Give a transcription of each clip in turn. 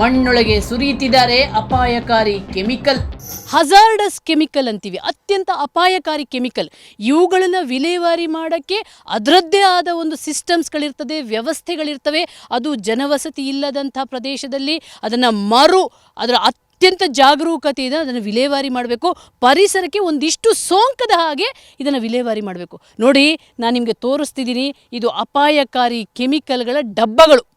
ಮಣ್ಣೊಳಗೆ ಸುರಿಯುತ್ತಿದ್ದಾರೆ ಅಪಾಯಕಾರಿ chemical. Hazardous chemical ಅಂತೀವಿ. ಅತ್ಯಂತ ಅಪಾಯಕಾರಿ ಕೆಮಿಕಲ್. ಇವುಗಳನ್ನು ವಿಲೇವಾರಿ ಮಾಡೋಕ್ಕೆ ಅದರದ್ದೇ ಆದ ಒಂದು ಸಿಸ್ಟಮ್ಸ್ಗಳಿರ್ತದೆ, ವ್ಯವಸ್ಥೆಗಳಿರ್ತವೆ. ಅದು ಜನವಸತಿ ಇಲ್ಲದಂಥ ಪ್ರದೇಶದಲ್ಲಿ ಅದನ್ನು ಮರು, ಅದರ ಅತ್ಯಂತ ಜಾಗರೂಕತೆಯಿಂದ ಅದನ್ನು ವಿಲೇವಾರಿ ಮಾಡಬೇಕು. ಪರಿಸರಕ್ಕೆ ಒಂದಿಷ್ಟು ಸೋಂಕದ ಹಾಗೆ ಇದನ್ನು ವಿಲೇವಾರಿ ಮಾಡಬೇಕು. ನೋಡಿ, ನಾನು ನಿಮಗೆ ತೋರಿಸ್ತಿದ್ದೀನಿ ಇದು ಅಪಾಯಕಾರಿ ಕೆಮಿಕಲ್ಗಳ ಡಬ್ಬಗಳು.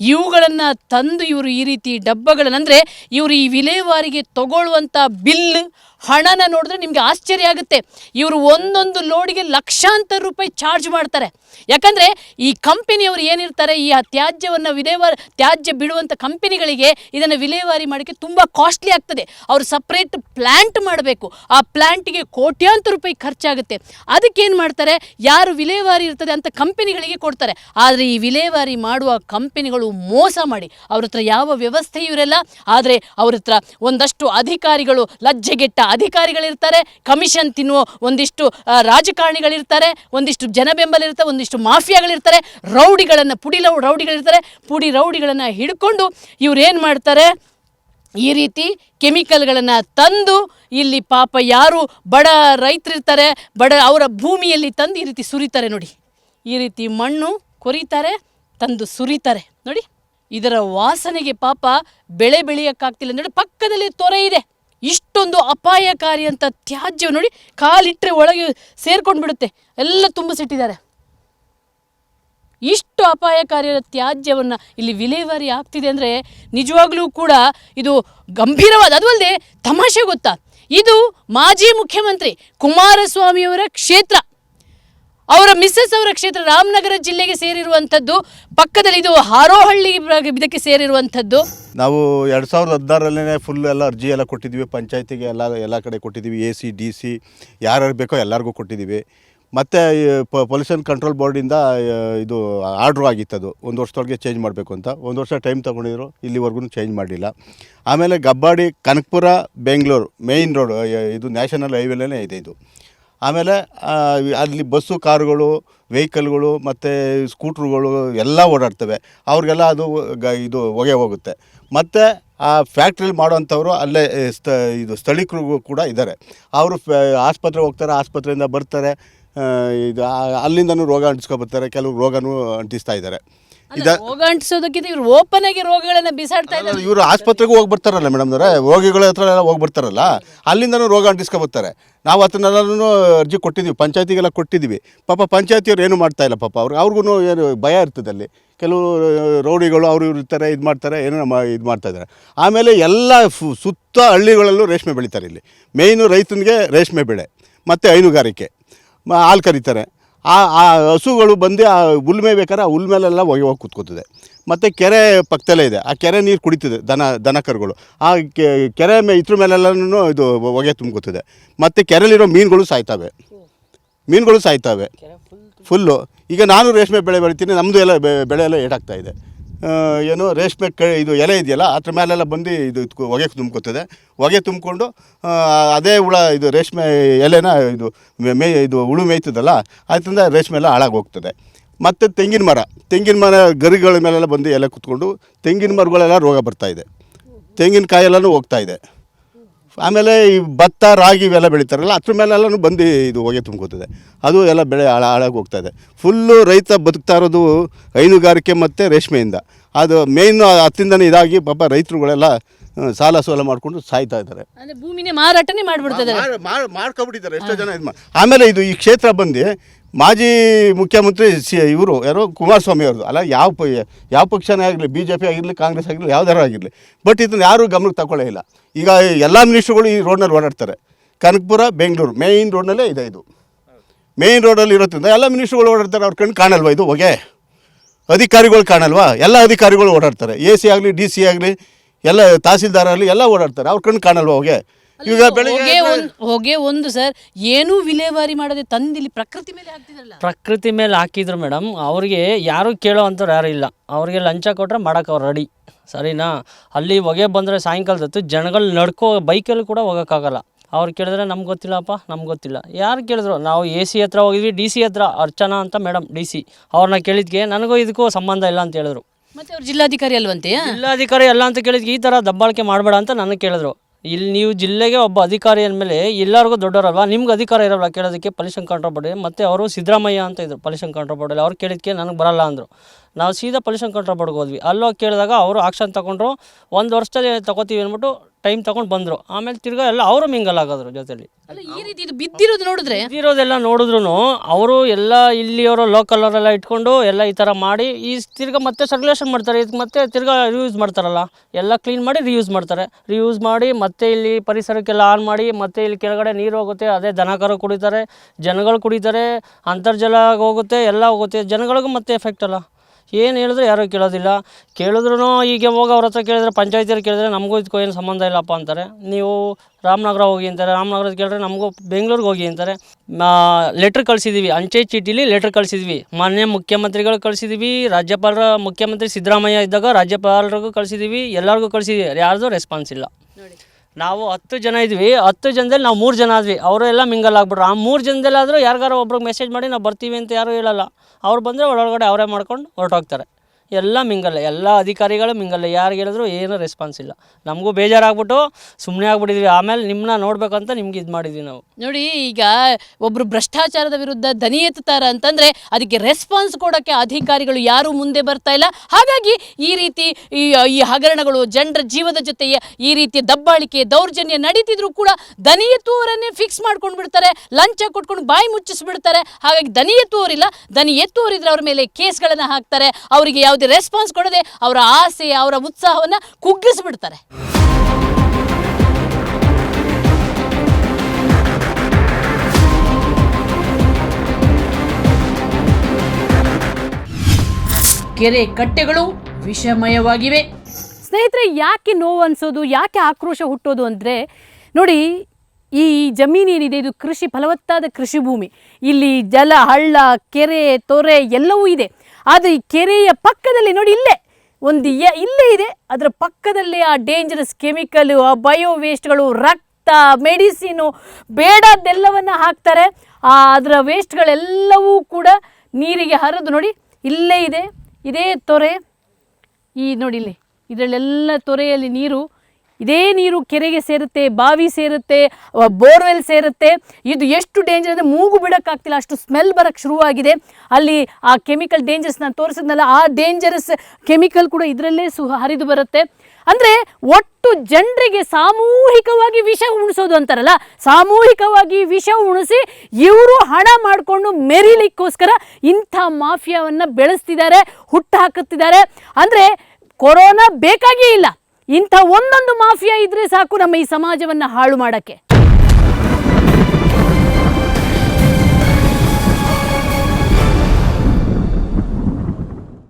ಇವುಗಳನ್ನು ತಂದು ಇವರು ಈ ರೀತಿ ಡಬ್ಬಗಳನ್ನು, ಅಂದರೆ ಇವರು ಈ ವಿಲೇವಾರಿಗೆ ತಗೊಳ್ಳುವಂಥ ಬಿಲ್ ಹಣನ ನೋಡಿದ್ರೆ ನಿಮಗೆ ಆಶ್ಚರ್ಯ ಆಗುತ್ತೆ. ಇವರು ಒಂದೊಂದು ಲೋಡ್ಗೆ ಲಕ್ಷಾಂತರ ರೂಪಾಯಿ ಚಾರ್ಜ್ ಮಾಡ್ತಾರೆ. ಯಾಕಂದರೆ ಈ ಕಂಪನಿಯವರು ಏನಿರ್ತಾರೆ, ಈ ತ್ಯಾಜ್ಯವನ್ನು ವಿಲೇವಾರಿ, ತ್ಯಾಜ್ಯ ಬಿಡುವಂಥ ಕಂಪನಿಗಳಿಗೆ ಇದನ್ನು ವಿಲೇವಾರಿ ಮಾಡೋಕ್ಕೆ ತುಂಬ ಕಾಸ್ಟ್ಲಿ ಆಗ್ತದೆ. ಅವರು ಸಪ್ರೇಟ್ ಪ್ಲ್ಯಾಂಟ್ ಮಾಡಬೇಕು. ಆ ಪ್ಲ್ಯಾಂಟಿಗೆ ಕೋಟ್ಯಾಂತರ ರೂಪಾಯಿ ಖರ್ಚಾಗುತ್ತೆ. ಅದಕ್ಕೇನು ಮಾಡ್ತಾರೆ? ಯಾರು ವಿಲೇವಾರಿ ಇರ್ತದೆ ಅಂತ ಕಂಪನಿಗಳಿಗೆ ಕೊಡ್ತಾರೆ. ಆದರೆ ಈ ವಿಲೇವಾರಿ ಮಾಡುವ ಕಂಪನಿಗಳು ಮೋಸ ಮಾಡಿ. ಅವ್ರ ಹತ್ರ ಯಾವ ವ್ಯವಸ್ಥೆಯೂ ಇರಲ್ಲ ಆದರೆ ಅವ್ರ ಹತ್ರ ಒಂದಷ್ಟು ಅಧಿಕಾರಿಗಳು, ಲಜ್ಜೆಗೆಟ್ಟ ಅಧಿಕಾರಿಗಳಿರ್ತಾರೆ, ಕಮಿಷನ್ ತಿನ್ನುವ ಒಂದಿಷ್ಟು ರಾಜಕಾರಣಿಗಳಿರ್ತಾರೆ, ಒಂದಿಷ್ಟು ಜನ ಬೆಂಬಲ ಇರ್ತಾರೆ ಒಂದಿಷ್ಟು ಮಾಫಿಯಾಗಳಿರ್ತಾರೆ, ರೌಡಿಗಳನ್ನು ಪುಡಿ ಲೌ ರೌಡಿಗಳಿರ್ತಾರೆ, ಪುಡಿ ರೌಡಿಗಳನ್ನು ಹಿಡ್ಕೊಂಡು ಇವ್ರೇನು ಮಾಡ್ತಾರೆ? ಈ ರೀತಿ ಕೆಮಿಕಲ್ಗಳನ್ನು ತಂದು ಇಲ್ಲಿ ಪಾಪ ಯಾರು ಬಡ ರೈತರಿರ್ತಾರೆ, ಬಡ ಅವರ ಭೂಮಿಯಲ್ಲಿ ತಂದು ಈ ರೀತಿ ಸುರಿತಾರೆ ನೋಡಿ. ಈ ರೀತಿ ಮಣ್ಣು ಕೊರಿತಾರೆ ತಂದು ಸುರಿತಾರೆ. ನೋಡಿ, ಇದರ ವಾಸನೆಗೆ ಪಾಪ ಬೆಳೆ ಬೆಳೆಯೋಕ್ಕಾಗ್ತಿಲ್ಲ. ನೋಡಿ, ಪಕ್ಕದಲ್ಲಿ ತೊರೆ ಇದೆ. ಇಷ್ಟೊಂದು ಅಪಾಯಕಾರಿ ಅಂತ ತ್ಯಾಜ್ಯ ನೋಡಿ ಕಾಲಿಟ್ಟರೆ ಒಳಗೆ ಸೇರ್ಕೊಂಡು ಬಿಡುತ್ತೆ ಎಲ್ಲ ತುಂಬಿಸಿಟ್ಟಿದ್ದಾರೆ. ಇಷ್ಟು ಅಪಾಯಕಾರಿ ತ್ಯಾಜ್ಯವನ್ನು ಇಲ್ಲಿ ವಿಲೇವಾರಿ ಆಗ್ತಿದೆ ಅಂದರೆ ನಿಜವಾಗ್ಲೂ ಕೂಡ ಇದು ಗಂಭೀರವಾದ, ಅದು ಅಲ್ಲದೆ ತಮಾಷೆ ಗೊತ್ತಾ? ಇದು ಮಾಜಿ ಮುಖ್ಯಮಂತ್ರಿ ಕುಮಾರಸ್ವಾಮಿಯವರ ಕ್ಷೇತ್ರ. ಅವರ ಮಿಸ್ಸಸ್ ಅವರ ಕ್ಷೇತ್ರ ರಾಮನಗರ ಜಿಲ್ಲೆಗೆ ಸೇರಿರುವಂಥದ್ದು, ಪಕ್ಕದಲ್ಲಿ ಇದು ಹಾರೋಹಳ್ಳಿ ಇದಕ್ಕೆ ಸೇರಿರುವಂಥದ್ದು. ನಾವು ಎರಡು ಸಾವಿರದ ಹದಿನಾರಲ್ಲೇ ಫುಲ್ ಎಲ್ಲ ಅರ್ಜಿ ಎಲ್ಲ ಕೊಟ್ಟಿದ್ದೀವಿ, ಪಂಚಾಯತಿಗೆ ಎಲ್ಲ ಎಲ್ಲ ಕಡೆ ಕೊಟ್ಟಿದ್ದೀವಿ ಎ ಸಿ ಡಿ ಸಿ ಯಾರ್ಯಾರು ಬೇಕೋ ಎಲ್ಲರಿಗೂ ಕೊಟ್ಟಿದ್ದೀವಿ. ಮತ್ತು ಪೊಲ್ಯೂಷನ್ ಕಂಟ್ರೋಲ್ ಬೋರ್ಡಿಂದ ಇದು ಆರ್ಡ್ರು ಅದು. ಒಂದು ವರ್ಷದೊಳಗೆ ಚೇಂಜ್ ಮಾಡಬೇಕು ಅಂತ. ಒಂದು ವರ್ಷ ಟೈಮ್ ತೊಗೊಂಡಿದ್ರು ಇಲ್ಲಿವರೆಗೂ ಚೇಂಜ್ ಮಾಡಲಿಲ್ಲ ಆಮೇಲೆ ಗಬ್ಬಾಡಿ, ಕನಕಪುರ ಬೆಂಗಳೂರು ಮೇಯ್ನ್ ರೋಡ್ ಇದು ನ್ಯಾಷನಲ್ ಹೈವೇಲೇ ಇದೆ ಇದು. ಆಮೇಲೆ ಅಲ್ಲಿ ಬಸ್ಸು, ಕಾರುಗಳು, ವೆಹಿಕಲ್ಗಳು ಮತ್ತು ಸ್ಕೂಟ್ರುಗಳು ಎಲ್ಲ ಓಡಾಡ್ತವೆ. ಅವ್ರಿಗೆಲ್ಲ ಅದು ಗ, ಇದು ಹೊಗೆ ಹೋಗುತ್ತೆ. ಮತ್ತು ಆ ಫ್ಯಾಕ್ಟ್ರಿಲಿ ಮಾಡೋವಂಥವ್ರು ಅಲ್ಲೇ ಸ್ಥ, ಇದು ಸ್ಥಳೀಕರು ಕೂಡ ಇದ್ದಾರೆ. ಅವರು ಆಸ್ಪತ್ರೆ ಹೋಗ್ತಾರೆ, ಆಸ್ಪತ್ರೆಯಿಂದ ಬರ್ತಾರೆ ಇದು ಅಲ್ಲಿಂದನೂ ರೋಗ ಅಂಟಿಸ್ಕೊಬರ್ತಾರೆ ಕೆಲವು ರೋಗನೂ ಅಂಟಿಸ್ತಾ ಇದ್ದಾರೆ. ಇದ ರೋಗ ಅಂಟಿಸೋದಕ್ಕಿಂತ ಇವರು ಓಪನ್ ಆಗಿ ರೋಗಗಳನ್ನ ಬಿಸಾಡ್ತಾ ಇದ್ದಾರೆ. ಇವರು ಆಸ್ಪತ್ರೆಗೂ ಹೋಗಿ ಬರ್ತಾರಲ್ಲ ಮೇಡಮ್ ಅವರೇ. ರೋಗಿಗಳ ಹತ್ರ ಎಲ್ಲ ಹೋಗಿ ಬರ್ತಾರಲ್ಲ. ಅಲ್ಲಿಂದನೂ ರೋಗ ಅಂಟಿಸ್ಕೊಬರ್ತಾರೆ. ನಾವು ಅದನ್ನೆಲ್ಲನೂ ಅರ್ಜಿ ಕೊಟ್ಟಿದ್ದೀವಿ ಪಂಚಾಯತಿಗೆಲ್ಲ ಕೊಟ್ಟಿದ್ದೀವಿ. ಪಾಪ ಪಂಚಾಯತಿಯವ್ರು ಏನು ಮಾಡ್ತಾ ಇಲ್ಲ ಪಾಪ. ಅವ್ರಿಗೆ ಅವ್ರಿಗೂ ಏನು ಭಯ ಇರ್ತದೆ ಅಲ್ಲಿ. ಕೆಲವು ರೌಡಿಗಳು ಅವರು ಇವ್ರು ಇರ್ತಾರೆ ಇದು ಮಾಡ್ತಾರೆ ಏನೋ ಮಾ ಇದು ಮಾಡ್ತಾ ಇದ್ದಾರೆ. ಆಮೇಲೆ ಎಲ್ಲ ಫು- ಸುತ್ತ ಹಳ್ಳಿಗಳಲ್ಲೂ ರೇಷ್ಮೆ ಬೆಳೀತಾರೆ ಇಲ್ಲಿ. ಮೇಯ್ನು ರೈತನಿಗೆ ರೇಷ್ಮೆ ಬೆಳೆ ಮತ್ತು ಹೈನುಗಾರಿಕೆ. ಮ ಹಾಲು ಕರೀತಾರೆ. ಆ ಆ ಹಸುಗಳು ಬಂದು ಆ ಹುಲ್ ಮೇಯ್ಬೇಕಾದ್ರೆ ಆ ಹುಲ್ ಮೇಲೆಲ್ಲ ಹೋಗಿ ಹೋಗಿ ಕೂತ್ಕೋತದೆ ಮತ್ತು ಕೆರೆ ಪಕ್ಕದಲ್ಲೇ ಇದೆ. ಆ ಕೆರೆ ನೀರು ಕುಡಿತದೆ ದನ ದನ ಕರುಗಳು ಆ ಕೆರೆ ಮೇ ಇದ್ರ ಮೇಲೆಲ್ಲನೂ ಇದು ಹೊಗೆ ತುಂಬ್ಕೋತದೆ ಮತ್ತು ಕೆರೆಯಲ್ಲಿರೋ ಮೀನುಗಳು ಸಾಯ್ತವೆ. ಮೀನುಗಳು ಸಾಯ್ತವೆ. ಫುಲ್ಲು ಈಗ ನಾನು ರೇಷ್ಮೆ ಬೆಳೆ ಬೆಳಿತೀನಿ ನಮ್ಮದು ಎಲ್ಲ ಬೆ- ಬೆಳೆ ಎಲ್ಲ ಏಟಾಗ್ತಾ ಇದೆ. ಏನು ರೇಷ್ಮೆ ಕ, ಇದು ಎಲೆ ಇದೆಯಲ್ಲ, ಅದ್ರ ಮೇಲೆಲ್ಲ ಬಂದು ಇದು ಹೊಗೆ ತುಂಬ್ಕೋತದೆ. ಹೊಗೆ ತುಂಬಿಕೊಂಡು ಅದೇ ಹುಳ, ಇದು ರೇಷ್ಮೆ ಎಲೆನ ಇದು ಮೇ- ಇದು ಹುಳು ಮೇಯ್ತದಲ್ಲ, ಅದರಿಂದ ರೇಷ್ಮೆ ಎಲ್ಲ ಹಾಳಾಗಿ ಹೋಗ್ತದೆ ಮತ್ತು ತೆಂಗಿನ ಮರ ತೆಂಗಿನ ಮರ ಗರಿಗಳ ಮೇಲೆಲ್ಲ ಬಂದು ಎಲೆ ಕುತ್ಕೊಂಡು, ತೆಂಗಿನ ಮರಗಳೆಲ್ಲ ರೋಗ ಬರ್ತಾಯಿದೆ ಇದೆ. ತೆಂಗಿನಕಾಯಿ ಎಲ್ಲನೂ ಹೋಗ್ತಾ ಇದೆ. ಆಮೇಲೆ ಈ ಭತ್ತ ರಾಗಿ ಇವೆಲ್ಲ ಬೆಳೀತಾರಲ್ಲ ಅದ್ರ ಮೇಲೆಲ್ಲನೂ ಬಂದು ಇದು ಹೊಗೆ ತುಂಬ್ಕೋತದೆ. ಅದು ಎಲ್ಲ ಬೆಳೆ ಹಾಳ ಹಾಳಾಗಿ ಹೋಗ್ತಾ ಇದೆ ಫುಲ್ಲು ರೈತ ಬದುಕ್ತಾ ಇರೋದು ಹೈನುಗಾರಿಕೆ ಮತ್ತು ರೇಷ್ಮೆಯಿಂದ. ಅದು ಮೇಯ್ನು ಹತ್ತಿಂದನೇ ಇದಾಗಿ ಪಾಪ ರೈತರುಗಳೆಲ್ಲ ಸಾಲ ಸೋಲ ಮಾಡಿಕೊಂಡು ಸಾಯ್ತಾ ಇದ್ದಾರೆ. ಭೂಮಿನೇ ಮಾರಾಟನೇ ಮಾಡ್ಬಿಡ್ತಾರೆ ಮಾಡ್ಕೊಬಿಟ್ಟಿದ್ದಾರೆ ಎಷ್ಟೋ ಜನ ಇದು ಆಮೇಲೆ ಇದು ಈ ಕ್ಷೇತ್ರ ಬಂದು ಮಾಜಿ ಮುಖ್ಯಮಂತ್ರಿ ಸಿ ಇವರು ಯಾರೋ ಕುಮಾರಸ್ವಾಮಿ ಅವ್ರದ್ದು. ಅಲ್ಲ, ಯಾವ ಪ, ಯಾವ ಪಕ್ಷನೇ ಆಗಲಿ ಬಿ ಜೆ ಪಿ ಆಗಿರಲಿ, ಕಾಂಗ್ರೆಸ್ ಆಗಿರಲಿ, ಯಾವ್ದಾರು ಆಗಿರಲಿ. ಬಟ್ ಇದನ್ನು ಯಾರೂ ಗಮನಕ್ಕೆ ತಗೊಳ್ಳೇ ಇಲ್ಲ. ಈಗ ಎಲ್ಲ ಮಿನಿಸ್ಟ್ರುಗಳು ಈ ರೋಡ್ನಲ್ಲಿ ಓಡಾಡ್ತಾರೆ. ಕನಕಪುರ, ಬೆಂಗಳೂರು ಮೇಯ್ನ್ ರೋಡ್ನಲ್ಲೇ ಇದೆ ಇದು. ಮೇಯ್ನ್ ರೋಡಲ್ಲಿ ಇರೋದ್ರಿಂದ ಎಲ್ಲ ಮಿನಿಸ್ಟ್ರುಗಳು ಓಡಾಡ್ತಾರೆ, ಅವ್ರ ಕಣ್ಣು ಕಾಣಲ್ವ ಇದು? ಹೊಗೆ. ಅಧಿಕಾರಿಗಳು ಕಾಣಲ್ವಾ? ಎಲ್ಲ ಅಧಿಕಾರಿಗಳು ಓಡಾಡ್ತಾರೆ. ಎ ಸಿ ಆಗಲಿ, ಡಿ ಸಿ ಆಗಲಿ, ಎಲ್ಲ ತಹಸೀಲ್ದಾರ್ ಆಗಲಿ, ಎಲ್ಲ ಓಡಾಡ್ತಾರೆ. ಅವ್ರ ಕಣ್ಣು ಕಾಣಲ್ವ ಹೊಗೆ? ಈಗ ಹೊಗೆ ಒಂದು ಹೊಗೆ ಒಂದು ಸರ್ ಏನೂ ವಿಲೇವಾರಿ ಮಾಡದೆ ತಂದಿಲ್ಲಿ ಪ್ರಕೃತಿ ಮೇಲೆ ಹಾಕ್ತಿದ್ರಲ್ಲ. ಪ್ರಕೃತಿ ಮೇಲೆ ಹಾಕಿದ್ರು ಮೇಡಮ್ ಅವ್ರಿಗೆ ಯಾರು ಕೇಳೋ ಅಂಥವ್ರು ಯಾರು ಇಲ್ಲ. ಅವ್ರಿಗೆ ಲಂಚ ಕೊಟ್ಟರೆ ಮಾಡಕ್ಕೆ ಅವ್ರು ರೆಡಿ ಸರಿನಾ? ಅಲ್ಲಿ ಹೊಗೆ ಬಂದರೆ ಸಾಯಂಕಾಲದತ್ತು ಜನಗಳು ನಡ್ಕೋ ಬೈಕಲ್ಲಿ ಕೂಡ ಹೋಗೋಕ್ಕಾಗಲ್ಲ. ಅವ್ರು ಕೇಳಿದ್ರೆ ನಮ್ಗೆ ಗೊತ್ತಿಲ್ಲಪ್ಪ ನಮ್ಗೆ ಗೊತ್ತಿಲ್ಲ. ಯಾರು ಕೇಳಿದ್ರು ನಾವು ಎ ಸಿ ಹತ್ರ ಹೋಗಿದ್ವಿ ಡಿ ಸಿ ಹತ್ರ ಅರ್ಚನಾ ಅಂತ ಮೇಡಮ್ ಡಿ ಸಿ ಅವ್ರನ್ನ ಕೇಳಿದ್ಕೆ ನನಗೂ ಇದಕ್ಕೂ ಸಂಬಂಧ ಇಲ್ಲ ಅಂತ ಹೇಳಿದ್ರು. ಮತ್ತೆ ಅವ್ರು ಜಿಲ್ಲಾಧಿಕಾರಿ ಅಲ್ವಂತೆಯಾ ಜಿಲ್ಲಾಧಿಕಾರಿ ಎಲ್ಲ ಅಂತ ಕೇಳಿದ್ವಿ ಈ ಥರ ದಬ್ಬಾಳಿಕೆ ಮಾಡಬೇಡ ಅಂತ ನನಗೆ ಕೇಳಿದ್ರು. ಇಲ್ಲಿ ನೀವು ಜಿಲ್ಲೆಗೆ ಒಬ್ಬ ಅಧಿಕಾರಿ ಅಂದಮೇಲೆ ಎಲ್ಲರಿಗೂ ದೊಡ್ಡವರಲ್ವಾ? ನಿಮ್ಗೆ ಅಧಿಕಾರ ಇರೋಲ್ಲ ಕೇಳೋದಕ್ಕೆ ಪಲ್ಯೂಷನ್ ಕಂಟ್ರೋಲ್ ಬೋರ್ಡ್ ಮತ್ತು ಅವರು ಸಿದ್ದರಾಮಯ್ಯ ಅಂತ ಇದ್ರು ಪಲ್ಯೂಷನ್ ಕಂಟ್ರೋಲ್ ಬೋರ್ಡಲ್ಲಿ ಅವ್ರು ಕೇಳಿದ್ಕೆ ನನಗೆ ಬರಲ್ಲ ಅಂದರು. ನಾವು ಸೀದಾ ಪಲ್ಯೂಷನ್ ಕಂಟ್ರೋಲ್ ಬೋರ್ಡ್ಗೆ ಹೋದ್ವಿ. ಅಲ್ಲೋಗಿ ಕೇಳಿದಾಗ ಅವರು ಆಕ್ಷನ್ ತೊಗೊಂಡ್ರು, ಒಂದು ವರ್ಷದಲ್ಲಿ ತೊಗೋತೀವಿ ಅಂದ್ಬಿಟ್ಟು ಟೈಮ್ ತಗೊಂಡು ಬಂದರು. ಆಮೇಲೆ ತಿರ್ಗಾ ಎಲ್ಲ ಅವರು ಮಿಂಗಲ್ ಆಗೋದ್ರು ಜೊತೆಲಿ. ಅಲ್ಲ ಈ ರೀತಿ ಇದು ಬಿದ್ದಿರೋದು ನೋಡಿದ್ರೆ? ಇರೋದೆಲ್ಲ ನೋಡಿದ್ರು ಅವರು ಎಲ್ಲ ಇಲ್ಲಿಯವರು ಲೋಕಲ್ ಅವರೆಲ್ಲ ಇಟ್ಕೊಂಡು ಎಲ್ಲ ಈ ಥರ ಮಾಡಿ ಈ ತಿರ್ಗಾ ಮತ್ತೆ ಸರ್ಕ್ಯುಲೇಷನ್ ಮಾಡ್ತಾರೆ. ಇದಕ್ಕೆ ಮತ್ತೆ ತಿರ್ಗಾ ರಿಯೂಸ್ ಮಾಡ್ತಾರಲ್ಲ ಎಲ್ಲ ಕ್ಲೀನ್ ಮಾಡಿ ರಿಯೂಸ್ ಮಾಡ್ತಾರೆ. ರಿಯೂಸ್ ಮಾಡಿ ಮತ್ತೆ ಇಲ್ಲಿ ಪರಿಸರಕ್ಕೆಲ್ಲ ಆನ್ ಮಾಡಿ ಮತ್ತೆ ಇಲ್ಲಿ ಕೆಳಗಡೆ ನೀರು ಹೋಗುತ್ತೆ ಅದೇ ದನಕರು ಕುಡಿತಾರೆ ಜನಗಳು ಕುಡಿತಾರೆ ಅಂತರ್ಜಲ ಹೋಗುತ್ತೆ ಎಲ್ಲ ಹೋಗುತ್ತೆ. ಜನಗಳಿಗೂ ಮತ್ತೆ ಎಫೆಕ್ಟ್ ಅಲ್ಲ. ಏನು ಹೇಳಿದ್ರು ಯಾರೂ ಕೇಳೋದಿಲ್ಲ. ಕೇಳಿದ್ರು ಈಗ ಹೋಗಿ ಅವ್ರ ಹತ್ರ ಕೇಳಿದ್ರೆ, ಪಂಚಾಯತಿಯವ್ರು ಕೇಳಿದ್ರೆ ನಮಗೂ ಇದಕ್ಕೂ ಏನು ಸಂಬಂಧ ಇಲ್ಲಪ್ಪ ಅಂತಾರೆ. ನೀವು ರಾಮನಗರ ಹೋಗಿ ಅಂತಾರೆ. ರಾಮನಗರದ ಕೇಳಿದ್ರೆ ನಮಗೂ ಬೆಂಗಳೂರಿಗೆ ಹೋಗಿ ಅಂತಾರೆ. ಲೆಟ್ರ್ ಕಳಿಸಿದ್ದೀವಿ ಅಂಚೆ ಚೀಟಿಲಿ ಲೆಟ್ರ್ ಕಳಿಸಿದ್ವಿ. ಮಾನ್ಯ ಮುಖ್ಯಮಂತ್ರಿಗಳು ಕಳಿಸಿದ್ವಿ. ರಾಜ್ಯಪಾಲರ ಮುಖ್ಯಮಂತ್ರಿ ಸಿದ್ದರಾಮಯ್ಯ ಇದ್ದಾಗ ರಾಜ್ಯಪಾಲರಿಗೂ ಕಳಿಸಿದ್ದೀವಿ ಎಲ್ಲರಿಗೂ ಕಳಿಸಿದ್ದೀವಿ ಯಾರ್ದು ರೆಸ್ಪಾನ್ಸ್ ಇಲ್ಲ. ನಾವು ಹತ್ತು ಜನ ಇದ್ವಿ, ಹತ್ತು ಜನದಲ್ಲಿ ನಾವು ಮೂರು ಜನ ಆದ್ವಿ. ಅವರು ಎಲ್ಲ ಮಿಂಗಲ್ ಆಗ್ಬಿಟ್ರು. ಆ ಮೂರು ಜನದಲ್ಲಾದರೂ ಯಾರಿಗಾರು ಒಬ್ರಿಗೆ ಮೆಸೇಜ್ ಮಾಡಿ ನಾವು ಬರ್ತೀವಿ ಅಂತ ಯಾರೂ ಹೇಳಲ್ಲ. ಅವ್ರು ಬಂದರೆ ಒಳಗಡೆ ಅವರೇ ಮಾಡ್ಕೊಂಡು ಹೊರಟೋಗ್ತಾರೆ. ಎಲ್ಲ ಮಿಂಗಲ್ಲ, ಎಲ್ಲ ಅಧಿಕಾರಿಗಳು ಮಿಂಗಲ್ಲ. ಯಾರು ಹೇಳಿದ್ರು ಏನೂ ರೆಸ್ಪಾನ್ಸ್ ಇಲ್ಲ. ನಮಗೂ ಬೇಜಾರಾಗ್ಬಿಟ್ಟು ಸುಮ್ಮನೆ ಆಗ್ಬಿಟ್ಟಿದ್ವಿ. ಆಮೇಲೆ ನಿಮ್ಮನ್ನ ನೋಡ್ಬೇಕಂತ ನಿಮ್ಗೆ ಇದು ಮಾಡಿದ್ವಿ ನಾವು. ನೋಡಿ, ಈಗ ಒಬ್ರು ಭ್ರಷ್ಟಾಚಾರದ ವಿರುದ್ಧ ದನಿ ಎತ್ತುತ್ತಾರೆ ಅಂತಂದರೆ ಅದಕ್ಕೆ ರೆಸ್ಪಾನ್ಸ್ ಕೊಡೋಕ್ಕೆ ಅಧಿಕಾರಿಗಳು ಯಾರೂ ಮುಂದೆ ಬರ್ತಾ ಇಲ್ಲ. ಹಾಗಾಗಿ ಈ ರೀತಿ ಈ ಈ ಹಗರಣಗಳು, ಜನರ ಜೀವದ ಜೊತೆ ಈ ರೀತಿಯ ದಬ್ಬಾಳಿಕೆ, ದೌರ್ಜನ್ಯ ನಡೀತಿದ್ರು ಕೂಡ ದನಿ ಎತ್ತುವವರನ್ನೇ ಫಿಕ್ಸ್ ಮಾಡ್ಕೊಂಡು ಬಿಡ್ತಾರೆ ಲಂಚ ಕೊಟ್ಕೊಂಡು ಬಾಯಿ ಮುಚ್ಚಿಸ್ಬಿಡ್ತಾರೆ. ಹಾಗಾಗಿ ದನಿ ಎತ್ತುವರಿಲ್ಲ ದನಿ ಎತ್ತುವರಿದ್ರೆ ಅವ್ರ ಮೇಲೆ ಕೇಸ್ಗಳನ್ನು ಹಾಕ್ತಾರೆ. ಅವರಿಗೆ ಯಾವುದೇ ರೆಸ್ಪಾನ್ಸ್ ಕೊಡದೆ ಅವರ ಆಸೆ ಅವರ ಉತ್ಸಾಹವನ್ನು ಕುಗ್ಗಿಸ್ಬಿಡ್ತಾರೆ. ಕೆರೆ ಕಟ್ಟೆಗಳು ವಿಷಮಯವಾಗಿವೆ. ಸ್ನೇಹಿತರೆ ಯಾಕೆ ನೋವು ಅನ್ಸೋದು ಯಾಕೆ ಆಕ್ರೋಶ ಹುಟ್ಟೋದು ಅಂದರೆ ನೋಡಿ ಈ ಜಮೀನೇನಿದೆ, ಇದು ಕೃಷಿ ಫಲವತ್ತಾದ ಕೃಷಿ ಭೂಮಿ. ಇಲ್ಲಿ ಜಲ, ಹಳ್ಳ, ಕೆರೆ, ತೊರೆ ಎಲ್ಲವೂ ಇದೆ. ಆದರೆ ಈ ಕೆರೆಯ ಪಕ್ಕದಲ್ಲಿ ನೋಡಿ ಇಲ್ಲೇ, ಒಂದು ಇಲ್ಲೇ ಇದೆ. ಅದರ ಪಕ್ಕದಲ್ಲಿ ಆ ಡೇಂಜರಸ್ ಕೆಮಿಕಲು ಆ ಬಯೋ ವೇಸ್ಟ್ಗಳು ರಕ್ತ ಮೆಡಿಸಿನು ಬೇಡದ್ದೆಲ್ಲವನ್ನು ಹಾಕ್ತಾರೆ. ಆ, ಅದರ ವೇಸ್ಟ್ಗಳೆಲ್ಲವೂ ಕೂಡ ನೀರಿಗೆ ಹರಿದು ನೋಡಿ ಇಲ್ಲೇ ಇದೆ. ಇದೇ ತೊರೆ. ಈ ನೋಡಿ ಇಲ್ಲಿ, ಇದರಲ್ಲೆಲ್ಲ ತೊರೆಯಲ್ಲಿ ನೀರು ಇದೇ ನೀರು ಕೆರೆಗೆ ಸೇರುತ್ತೆ, ಬಾವಿ ಸೇರುತ್ತೆ ಬೋರ್ವೆಲ್ ಸೇರುತ್ತೆ. ಇದು ಎಷ್ಟು ಡೇಂಜರ್ ಅಂದರೆ ಮೂಗು ಬಿಡೋಕ್ಕಾಗ್ತಿಲ್ಲ, ಅಷ್ಟು ಸ್ಮೆಲ್ ಬರೋಕ್ಕೆ ಶುರುವಾಗಿದೆ. ಅಲ್ಲಿ ಆ ಕೆಮಿಕಲ್ ಡೇಂಜರ್ಸ್ ನಾನು ತೋರಿಸಿದ್ನಲ್ಲ, ಆ ಡೇಂಜರಸ್ ಕೆಮಿಕಲ್ ಕೂಡ ಇದರಲ್ಲೇ ಸು, ಹರಿದು ಬರುತ್ತೆ. ಅಂದರೆ ಒಟ್ಟು ಜನರಿಗೆ ಸಾಮೂಹಿಕವಾಗಿ ವಿಷ ಉಣಿಸೋದು ಅಂತಾರಲ್ಲ, ಸಾಮೂಹಿಕವಾಗಿ ವಿಷ ಉಣಿಸಿ ಇವರು ಹಣ ಮಾಡಿಕೊಂಡು ಮೆರಿಲಿಕ್ಕೋಸ್ಕರ ಇಂಥ ಮಾಫಿಯಾವನ್ನು ಬೆಳೆಸ್ತಿದ್ದಾರೆ, ಹುಟ್ಟು ಹಾಕುತ್ತಿದ್ದಾರೆ. ಅಂದರೆ ಕೊರೋನಾ ಬೇಕಾಗೇ ಇಲ್ಲ. ಇಂಥ ಒಂದೊಂದು ಮಾಫಿಯಾ ಇದ್ರೆ ಸಾಕು ನಮ್ಮ ಈ ಸಮಾಜವನ್ನು ಹಾಳು ಮಾಡೋಕ್ಕೆ.